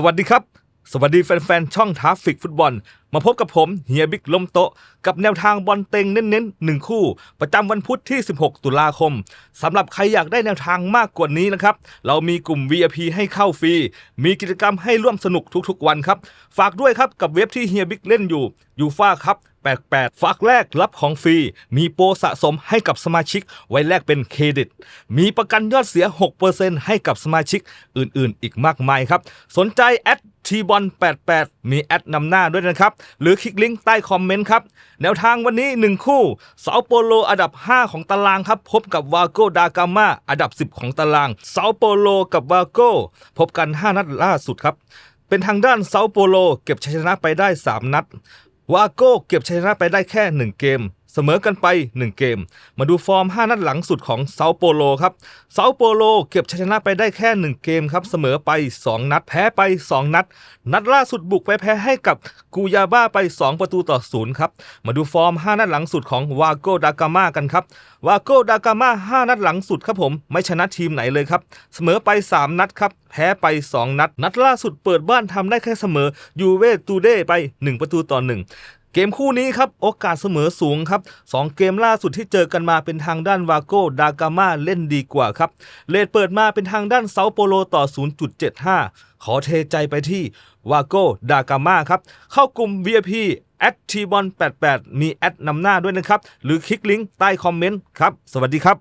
สวัสดีครับ สวัสดีแฟนๆ ช่องทาฟฟิกฟุตบอลมาพบกับผมเฮียบิ๊กลมโตะกับแนวทางบอลเต็งเน้นๆหนึ่งคู่ ประจำวันพุธที่ 16 ตุลาคมสำหรับใครอยากได้แนวทางมากกว่านี้นะครับ เรามีกลุ่ม VIP ให้เข้าฟรี มีกิจกรรมให้ร่วมสนุกทุกๆวันครับ ฝากด้วยครับกับเว็บที่เฮียบิ๊กเล่นอยู่ยูฟ่าครับ88ฝากแรกรับของฟรี มีโปรสะสมให้กับสมาชิก ไว้แลกเป็นเครดิต มีประกันยอดเสีย 6%ให้กับสมาชิกอื่นๆ อีกมากมายครับ สนใจแอดทีบอล88มีแอดนำหน้าด้วยนะครับหรือคลิกลิงก์ใต้คอมเมนต์ครับ แนวทางวันนี้ 1 คู่เซาโปโลอันดับ 5 ของตารางครับ พบกับวาโกดากามาอันดับ 10 ของตารางเซาโปโลกับวาโกพบกัน 5 นัดล่าสุดครับ เป็นทางด้านเซาโปโลเก็บชัยชนะไปได้ 3 นัดวาโก้เก็บชัยชนะไปได้แค่ 1 เกม สมอกันไป 1 เกม มาดูฟอร์ม 5 นัดหลังสุดของเซาโปโลครับเซาโปโลเก็บชัยชนะไปได้แค่ 1 เกมครับ เสมอไป 2 นัดแพ้ไป 2 นัด นัดล่าสุดบุกไปแพ้ให้กับกูยาบ้าไป 2 ประตูต่อศูนย์ครับ มาดูฟอร์ม 5 นัดหลังสุดของวาโกดากาม่ากันครับวาโกดากาม่า5นัดหลังสุดครับผมไม่ชนะทีมไหนเลยครับ เสมอไป 3 นัดครับแพ้ไป 2 นัด นัดล่าสุดเปิดบ้านทำได้แค่เสมอยูเวตูเด้ไป 1 ประตูต่อ1 เกมคู่นี้ครับ โอกาสเสมอสูงครับ 2 เกมล่าสุดที่เจอกันมาเป็นทางด้านวาโก้ดากามาเล่นดีกว่าครับ เลดเปิดมาเป็นทางด้านเซาโปโลต่อ 0.75 ขอเทใจไปที่วาโก้ดากามาครับ เข้ากลุ่ม VIP แอดทีบอล88มีแอดนำหน้าด้วยนะครับ หรือคลิกลิงก์ใต้คอมเมนต์ครับ สวัสดีครับ